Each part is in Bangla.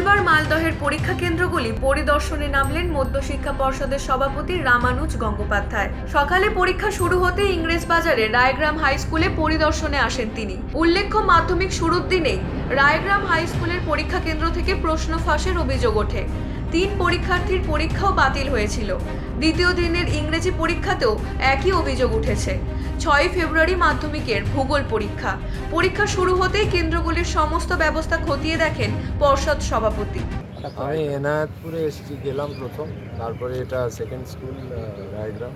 মালদহের পরীক্ষা কেন্দ্রগুলি পরিদর্শনে নামলেন মধ্যশিক্ষা পর্ষদের সভাপতি রামানুজ গঙ্গোপাধ্যায়। সকালে পরীক্ষা শুরু হতে ইংরেজ বাজারে রায়গ্রাম হাই স্কুলে পরিদর্শনে আসেন তিনি। উল্লেখ্য, মাধ্যমিক শুরুর দিনেই রায়গ্রাম হাই স্কুলের পরীক্ষা কেন্দ্র থেকে প্রশ্ন ফাঁসের অভিযোগ ওঠে। তিন পরীক্ষার্থীর পরীক্ষাও বাতিল হয়েছিল। দ্বিতীয় দিনের ইংরেজি পরীক্ষাতেও একই অভিযোগ উঠেছে। ছয় ফেব্রুয়ারি মাধ্যমিকের ভূগোল পরীক্ষা। পরীক্ষা শুরু হতেই কেন্দ্রগুলির সমস্ত ব্যবস্থা খতিয়ে দেখেন পর্ষদ সভাপতি। আমি এনায়তপুরে এসেছি, গেলাম প্রথম। তারপরে এটা সেকেন্ড স্কুল রায়গ্রাম।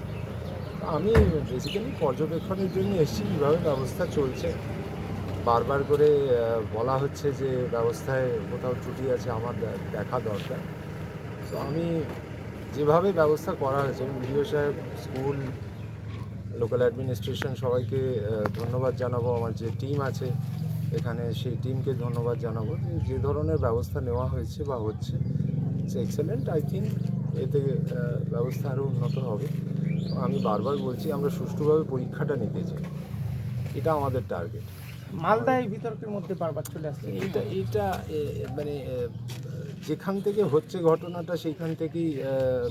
আমি বেসিক্যালি পর্যবেক্ষণের জন্য এসেছি, কীভাবে ব্যবস্থা চলছে। বারবার করে বলা হচ্ছে যে ব্যবস্থায় কোথাও ত্রুটি আছে, আমার দেখা দরকার। তো আমি যেভাবে ব্যবস্থা করা হয়েছে বিডিও সাহেব স্কুল লোকাল অ্যাডমিনিস্ট্রেশন সবাইকে ধন্যবাদ জানাব আমার যে টিম আছে এখানে সেই টিমকে ধন্যবাদ জানাব। যে ধরনের ব্যবস্থা নেওয়া হয়েছে বা হচ্ছে ইটস এক্সেলেন্ট আই থিঙ্ক এতে ব্যবস্থা আরও উন্নত হবে। আমি বারবার বলছি আমরা সুষ্ঠুভাবে পরীক্ষাটা নিতে চাই। এটা আমাদের টার্গেট মালদা এই বিতর্কের মধ্যে বারবার চলে আসছে। এটা এটা মানে যেখান থেকে হচ্ছে ঘটনাটা সেখান থেকেই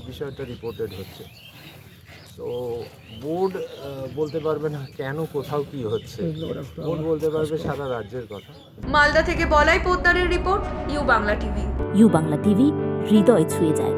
বিষয়টা রিপোর্টেড হচ্ছে। তো বোর্ড বলতে পারবে না কেন কোথাও কি হচ্ছে। বোর্ড বলতে পারবে সারা রাজ্যের কথা। মালদা থেকে Balai পোদ্দারের report U Bangla TV. U Bangla TV হৃদয় ছুঁয়ে যায়।